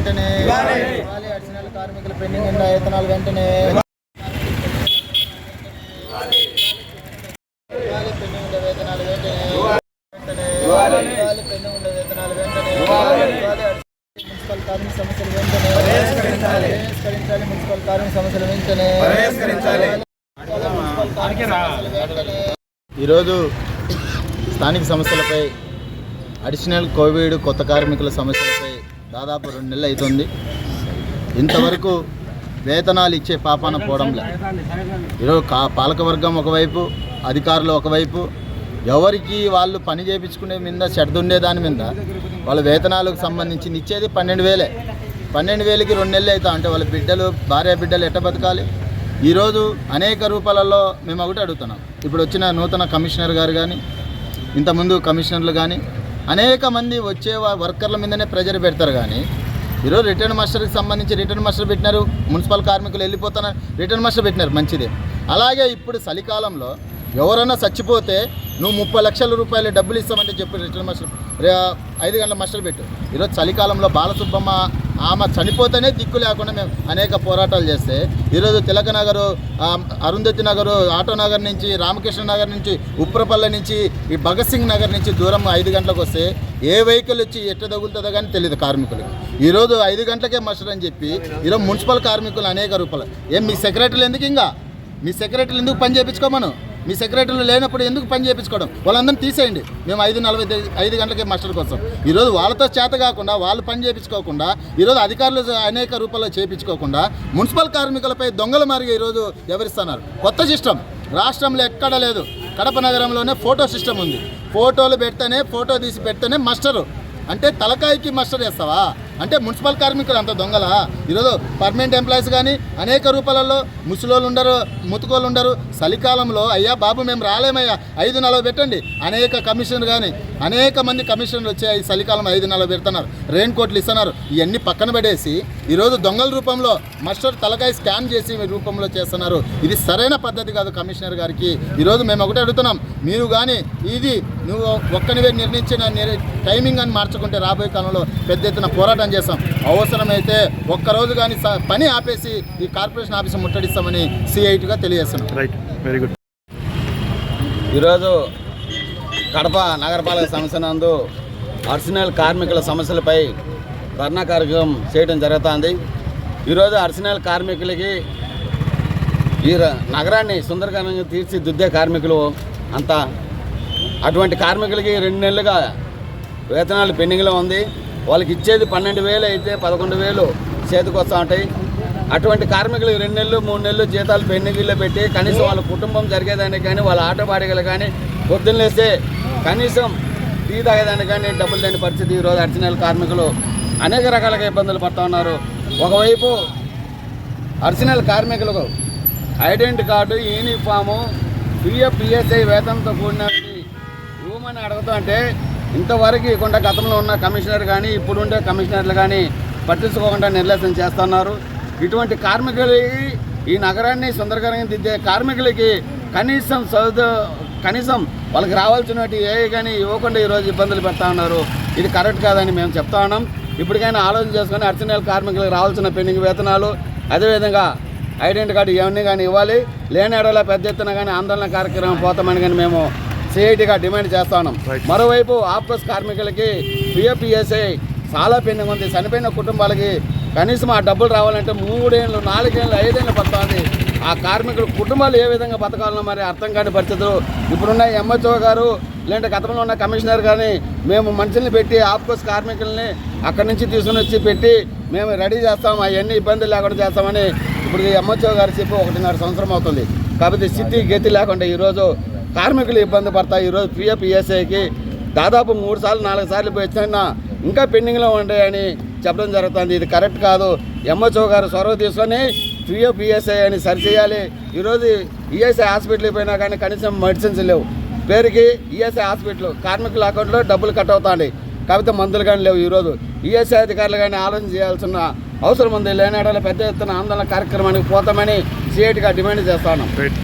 వెంటనే ఇవ్వాలి. అడిషనల్ కార్మికుల పెండింగ్ ఉన్న వేతనాలు మున్సిపల్ కార్మిక సమస్యలు పరిష్కరించాలి. మున్సిపల్ కార్మిక సమస్యలు వెంటనే ఈరోజు స్థానిక సమస్యలపై అడిషనల్ కోవిడ్ కొత్త కార్మికుల సమస్యలపై దాదాపు రెండు నెలలు అవుతుంది ఇంతవరకు వేతనాలు ఇచ్చే పాపాన పోవడంలే ఈరోజు కా పాలకవర్గం ఒకవైపు అధికారులు ఒకవైపు ఎవరికి వాళ్ళు పని చేయించుకునే మీద చెడ్డ దాని మీద వాళ్ళ వేతనాలకు సంబంధించి ఇచ్చేది పన్నెండు వేలే. పన్నెండు వేలకి రెండు నెలలు అవుతా అంటే వాళ్ళ బిడ్డలు భార్య బిడ్డలు ఎట్ట బతకాలి? ఈరోజు అనేక రూపాలలో మేము ఒకటి అడుగుతున్నాం. ఇప్పుడు వచ్చిన నూతన కమిషనర్ గారు కానీ ఇంతకుముందు కమిషనర్లు కానీ అనేక మంది వచ్చే వర్కర్ల మీదనే ప్రెజర్ పెడతారు కానీ ఈరోజు రిటర్న్ మాస్టర్కి సంబంధించి రిటర్న్ మాస్టర్ పెట్టినారు మున్సిపల్ కార్మికులు వెళ్ళిపోతున్నారు రిటర్న్ మాస్టర్ పెట్టినారు మంచిదే. అలాగే ఇప్పుడు చలికాలంలో ఎవరైనా చచ్చిపోతే నువ్వు ముప్పై లక్షల రూపాయలు డబ్బులు ఇస్తామంటే చెప్పు రిటర్న్ మాస్టర్ ఐదు గంటల మాస్టర్ పెట్టు. ఈరోజు చలికాలంలో బాలసుబ్బమ్మ ఆమె చనిపోతేనే దిక్కు లేకుండా మేము అనేక పోరాటాలు చేస్తే ఈరోజు తిలక నగరు అరుంధతి నగరు ఆటో నగర్ నుంచి రామకృష్ణ నగర్ నుంచి ఉప్రపల్లె నుంచి ఈ భగత్ సింగ్ నగర్ నుంచి దూరం ఐదు గంటలకు వస్తే ఏ వెహికల్ వచ్చి ఎట్ట తగులుతుందో కానీ తెలియదు కార్మికులకు. ఈరోజు ఐదు గంటలకే మస్టర్ అని చెప్పి ఈరోజు మున్సిపల్ కార్మికులు అనేక రూపాయలు ఏం మీ సెక్రటరీలు ఎందుకు ఇంకా? మీ సెక్రటరీలు ఎందుకు పని చేయించుకోమను? మీ సెక్రటరీలు లేనప్పుడు ఎందుకు పని చేయించుకోవడం? వాళ్ళందరినీ తీసేయండి. మేము ఐదు నలభై ఐదు- గంటలకి గంటలకే మాస్టర్ కోసం. ఈరోజు వాళ్ళతో చేత కాకుండా వాళ్ళు పని చేయించుకోకుండా ఈరోజు అధికారులు అనేక రూపాల్లో చేయించుకోకుండా మున్సిపల్ కార్మికులపై దొంగల మారిగా ఈరోజు ఎవరిస్తున్నారు? కొత్త సిస్టమ్. రాష్ట్రంలో ఎక్కడ లేదు. కడప నగరంలోనే ఫోటో సిస్టమ్ ఉంది. ఫోటోలు పెడితేనే ఫోటో తీసి పెడితేనే మాస్టరు. అంటే తలకాయకి మాస్టర్ వేస్తావా అంటే మున్సిపల్ కార్మికులు అంత దొంగలా? ఈరోజు పర్మనెంట్ ఎంప్లాయీస్ కానీ అనేక రూపాలలో ముసలోళ్ళు ఉండరు ముతుకోళ్ళు ఉండరు. చలికాలంలో అయ్యా బాబు మేము రాలేమయ్యా ఐదు నలభై పెట్టండి. అనేక కమిషన్ కానీ అనేక మంది కమిషన్లు వచ్చి చలికాలం ఐదు నలభై పెడుతున్నారు. రెయిన్ కోట్లు ఇస్తున్నారు. ఇవన్నీ పక్కన పడేసి ఈరోజు దొంగల రూపంలో మాస్టర్ తలకాయ స్కాన్ చేసి రూపంలో చేస్తున్నారు. ఇది సరైన పద్ధతి కాదు కమిషనర్ గారికి. ఈరోజు మేము ఒకటే అడుగుతున్నాం. మీరు కానీ ఇది నువ్వు ఒక్కనివే నిర్ణయించిన టైమింగ్ అని మార్చుకుంటే రాబోయే కాలంలో పెద్ద ఎత్తున పోరాటం చేస్తాం అవసరమైతే ఒక్కరోజు కానీ స- పని ఆపేసి ఈ కార్పొరేషన్ ఆఫీస్ ముట్టడిస్తామని సిఐటిగా తెలియజేస్తున్నాం. రైట్ వెరీ గుడ్ ఈరోజు కడప నగరపాలక సంస్థ నందు అర్సనల్ కార్మికుల సమస్యలపై ధర్నా కార్యక్రమం చేయడం జరుగుతుంది. ఈరోజు అర్సనల్ కార్మికులకి ఈ నగరాన్ని సుందరకరంగా తీర్చిదిద్దే కార్మికులు అంతా. అటువంటి కార్మికులకి రెండు నెలలుగా వేతనాలు పెండింగ్లో ఉంది. వాళ్ళకి ఇచ్చేది పన్నెండు వేలు అయితే పదకొండు వేలు చేతికి వస్తూ ఉంటాయి. అటువంటి కార్మికులు రెండు నెలలు మూడు నెలలు జీతాలు పెండింగ్లో పెట్టి కనీసం వాళ్ళ కుటుంబం జరిగేదానికి కానీ వాళ్ళ ఆటో బాడిగలు కానీ పొద్దున్నేస్తే కనీసం టీ తాగేదానికి కానీ డబ్బులు లేని పరిస్థితి ఈరోజు అర్చనల కార్మికులు అనేక రకాలుగా ఇబ్బందులు పడుతూ ఉన్నారు. ఒకవైపు అర్చనల్ కార్మికులకు identity card uniform PF PSI వేతనంతో కూడిన అని అడుగుతూ అంటే ఇంతవరకు ఇకుండా గతంలో ఉన్న కమిషనర్ కానీ ఇప్పుడుండే కమిషనర్లు కానీ పట్టించుకోకుండా నిర్లక్ష్యం చేస్తున్నారు. ఇటువంటి కార్మికులకి ఈ నగరాన్ని సుందరకరంగా దిద్దే కార్మికులకి కనీసం చదువు కనీసం వాళ్ళకి రావాల్సినవి ఏ కానీ ఇవ్వకుండా ఈరోజు ఇబ్బందులు పెడతా ఉన్నారు. ఇది కరెక్ట్ కాదని మేము చెప్తా ఉన్నాం. ఇప్పటికైనా ఆలోచన చేసుకొని అర్చనల కార్మికులకు రావాల్సిన పెండింగ్ వేతనాలు అదేవిధంగా ఐడెంటి కార్డు ఇవన్నీ కానీ ఇవ్వాలి. లేని ఎడల పెద్ద ఎత్తున కానీ ఆందోళన కార్యక్రమం పోతామని కానీ మేము సిఐటిగా డిమాండ్ చేస్తా ఉన్నాం. మరోవైపు ఆఫ్కోర్స్ కార్మికులకి పిఎఫ్పిఎస్ఐ చాలా పెండింగ్ ఉంది. చనిపోయిన కుటుంబాలకి కనీసం ఆ డబ్బులు రావాలంటే మూడేళ్ళు నాలుగేళ్ళు ఐదేళ్ళు పడుతుంది. ఆ కార్మికుల కుటుంబాలు ఏ విధంగా బతకాలనో మరి అర్థం కాని పరిస్థితులు ఇప్పుడున్న ఎంహెచ్ఓ గారు లేదంటే గతంలో ఉన్న కమిషనర్ కానీ మేము మనుషుల్ని పెట్టి ఆఫ్కోర్స్ కార్మికుల్ని అక్కడి నుంచి తీసుకుని వచ్చి పెట్టి మేము రెడీ చేస్తాం. అవన్నీ ఇబ్బందులు లేకుండా చేస్తామని ఇప్పుడు ఎంహెచ్ఓ గారు చెప్పి ఒకటిన్నర సంవత్సరం అవుతుంది. కాబట్టి స్థితి గతి లేకుండా ఈరోజు కార్మికులు ఇబ్బంది పడతాయి ఈరోజు పిఎఫ్ ఈఎస్ఐకి దాదాపు మూడు సార్లు నాలుగు సార్లు పోయి వచ్చినా ఇంకా పెండింగ్లో ఉంటాయని చెప్పడం జరుగుతుంది. ఇది కరెక్ట్ కాదు. ఎంహెచ్ఓ గారు చొరవ తీసుకొని పిఎఫ్ ఈఎస్ఐ అని సరిచేయాలి. ఈరోజు ఈఎస్ఐ హాస్పిటల్కి పోయినా కానీ కనీసం మెడిసిన్స్ లేవు. పేరుకి ఈఎస్ఐ హాస్పిటల్ కార్మికుల అకౌంట్లో డబ్బులు కట్ అవుతాయి కాకపోతే మందులు కానీ లేవు ఈరోజు ఈఎస్ఐ అధికారులు కానీ ఆలోచన చేయాల్సిన అవసరం ఉంది. లేని పెద్ద ఎత్తున ఆందోళన కార్యక్రమానికి పోతామని సిఐటిగా డిమాండ్ చేస్తాను